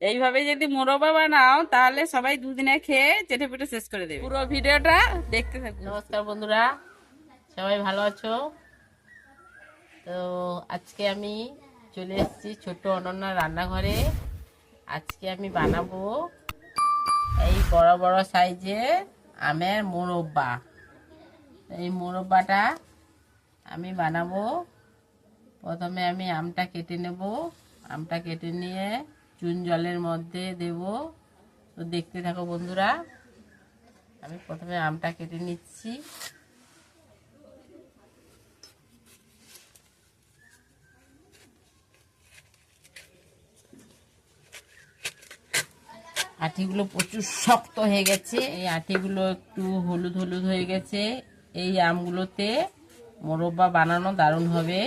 এইভাবে যদি মোরবা বানাও, তাহলে সবাই দুদিনে খেয়ে চেটে পেটে শেষ করে দেবে। পুরো ভিডিওটা দেখতে নমস্কার বন্ধুরা, সবাই ভালো আছো? তো আজকে আমি চলে এসেছি ছোট অনন্যা রান্নাঘরে। আজকে আমি বানাবো এই বড় বড় সাইজে আমের মোরব্বা। এই মোরব্বাটা আমি বানাবো প্রথমে আমি আমটা কেটে নেব। আমটা কেটে নিয়ে চুন জলের মধ্যে দেব। তো দেখতে থাকো বন্ধুরা, আমি প্রথমে আমটা কেটে নিচ্ছি। আঠিগুলো প্রচুর শক্ত হয়ে গেছে। এই আঠিগুলো একটু হলুদ হলুদ হয়ে গেছে। এই আমগুলোতে মোরব্বা বানানো দারুণ হবে।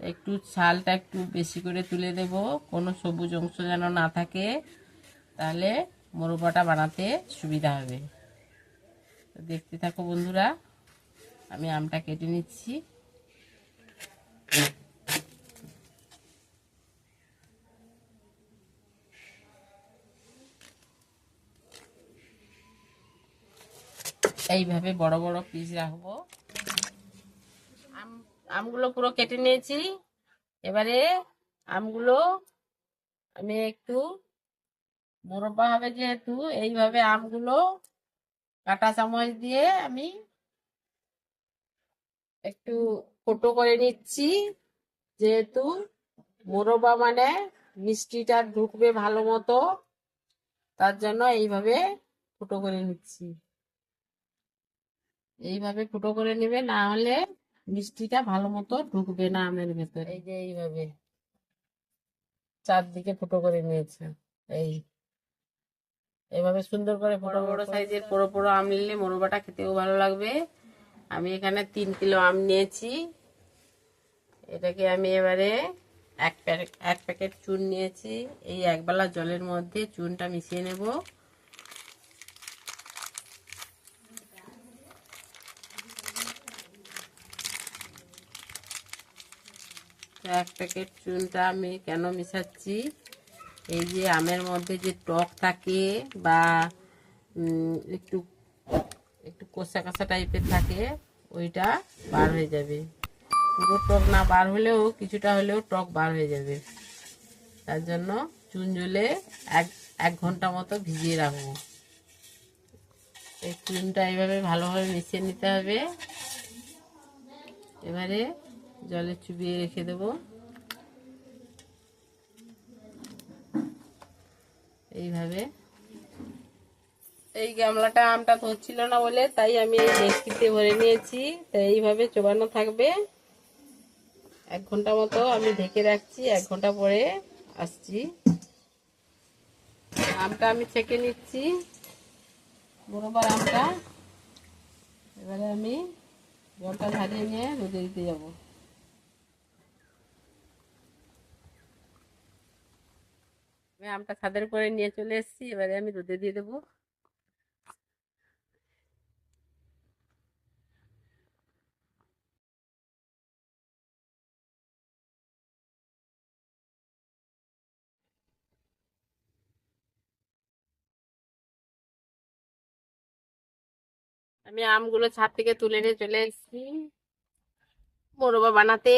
একটু ছালটা একটু বেশি করে তুলে দেব। কোনো সবুজ অংশ যেন না থাকে, তাহলে মোরব্বাটা বানাতে সুবিধা হবে। দেখতে থাকো বন্ধুরা, আমি আমটা কেটে নিচ্ছি। এইভাবে বড় বড় পিস রাখব। আমগুলো পুরো কেটে নিয়েছি। এবারে আমগুলো আমি একটু মোরব্বা হবে যেহেতু, এইভাবে আমগুলো কাটা চামচ দিয়ে আমি একটু ফোটো করে নিচ্ছি। যেহেতু মোরব্বা মানে মিষ্টিটা ঢুকবে ভালো মতো, তার জন্য এইভাবে ফুটো করে নিচ্ছি। এইভাবে ফুটো করে নেবে, না হলে মিষ্টিটা ভালো মতো ঢুকবে না আমের ভেতরে। এই যে এইভাবে চারদিকে ফুটো করে নিয়েছে এই। এইভাবে সুন্দর করে বড় বড় সাইজের পোড়ো পোড়ো আম নিলে মোরবাটা খেতেও ভালো লাগবে। আমি এখানে তিন কিলো আম নিয়েছি। এটাকে আমি এবারে এক প্যাকেট এক প্যাকেট চুন নিয়েছি। এই একবেলা জলের মধ্যে চুনটা মিশিয়ে নেব। এক প্যাকেট চুনটা আমি কেন মিশাচ্ছি? এই যে আমের মধ্যে যে টক থাকে বা একটু একটু কষা কষা টাইপের থাকে, ওইটা বার হয়ে যাবে। পুরো টক না বার হলেও, কিছুটা হলেও টক বার হয়ে যাবে। তার জন্য চুন জলে এক এক ঘণ্টা মতো ভিজিয়ে রাখব। এই চুনটা এইভাবে ভালোভাবে মিশিয়ে নিতে হবে। এবারে জলে চুবিয়ে রেখে দেবো। এইভাবে। এই গামলাটা আমটা ধরছিল না বলে তাই আমি এই ভরে নিয়েছি। তো এইভাবে চোবানো থাকবে। এক ঘণ্টা মতো আমি ঢেকে রাখছি। এক ঘণ্টা পরে আসছি। আমটা আমি ছেঁকে নিচ্ছি। বড়বার আমটা। এবারে আমি জলটা ঝারিয়ে নিয়ে রোদে দিতে যাব। আমি আমটা ছাদের করে নিয়ে চলে এসেছি, এবারে আমি রোদে দিয়ে দেবো। আমি আমগুলো ছাদ থেকে তুলে নিয়ে চলে এসেছি মোরবা বানাতে।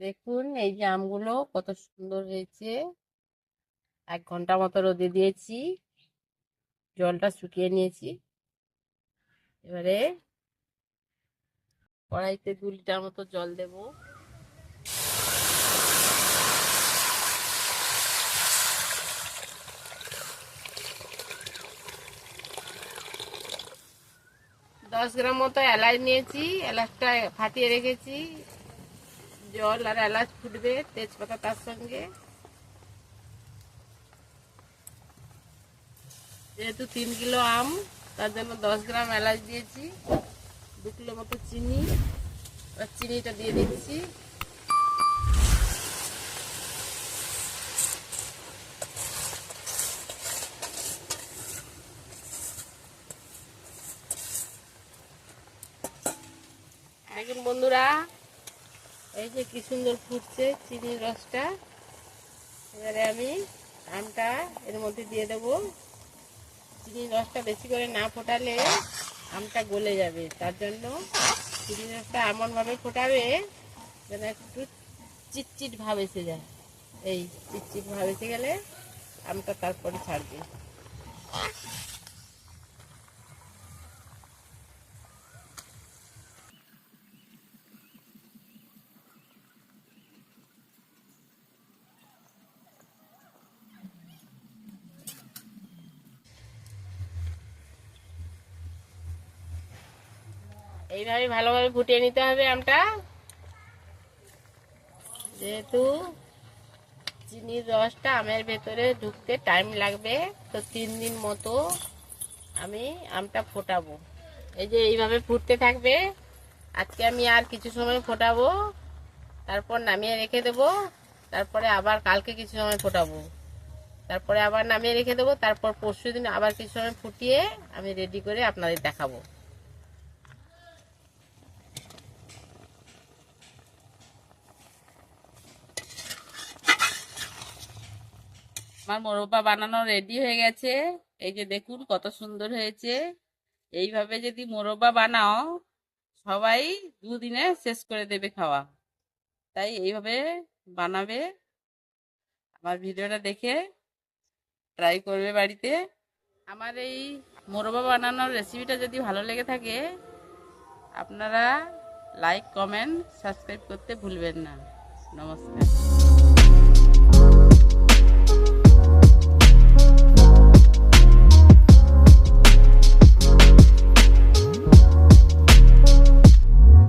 দেখুন, এই যে আমগুলো কত সুন্দর হয়েছে। এক ঘণ্টা মতো রোদে দিয়েছি। জলটা শুকিয়ে নিয়েছি। এবারে কড়াইতে দু লিটার মতো জল দেব। দশ গ্রাম মতো এলাচ নিয়েছি। এলাচটা ফাটিয়ে রেখেছি। জল আর এলাচ ফুটবে তেজপাতা তার সঙ্গে। যেহেতু তিন কিলো আম, তার জন্য দশ গ্রাম এলাচ দিয়েছি, দু কিলো মতো চিনি। এবার চিনিটা দিয়ে দিচ্ছি। দেখুন বন্ধুরা, এই যে কি সুন্দর ফুটছে চিনির রসটা। এবারে আমি আমটা এর মধ্যে দিয়ে দেব। চিনির রসটা বেশি করে না ফোটালে আমটা গলে যাবে। তার জন্য চিনি রসটা এমনভাবে ফোটাবে যেন একটু চিটচিট ভাব এসে যায়। এই চিটচিট ভাব এসে গেলে আমটা তারপরে ছাড়বে। এইভাবে ভালোভাবে ফুটিয়ে নিতে হবে আমটা। যেহেতু চিনির রসটা আমের ভেতরে ঢুকতে টাইম লাগবে, তো তিন দিন মতো আমি আমটা ফোটাবো। এই যে এইভাবে ফুটতে থাকবে, আজকে আমি আর কিছু সময় ফোটাবো, তারপর নামিয়ে রেখে দেবো, তারপরে আবার কালকে কিছু সময় ফোটাবো। তারপরে আবার নামিয়ে রেখে দেবো, তারপর পরশু দিন আবার কিছু সময় ফুটিয়ে আমি রেডি করে আপনাদের দেখাবো। আমার মোরব্বা বানানো রেডি হয়ে গেছে। এই যে দেখুন কত সুন্দর হয়েছে। এইভাবে যদি মোরব্বা বানাও, সবাই দুদিনে শেষ করে দেবে খাওয়া। তাই এইভাবে বানাবে। আমার ভিডিওটা দেখে ট্রাই করবে বাড়িতে। আমার এই মোরব্বা বানানোর রেসিপিটা যদি ভালো লেগে থাকে, আপনারা লাইক কমেন্ট সাবস্ক্রাইব করতে ভুলবেন না। নমস্কার।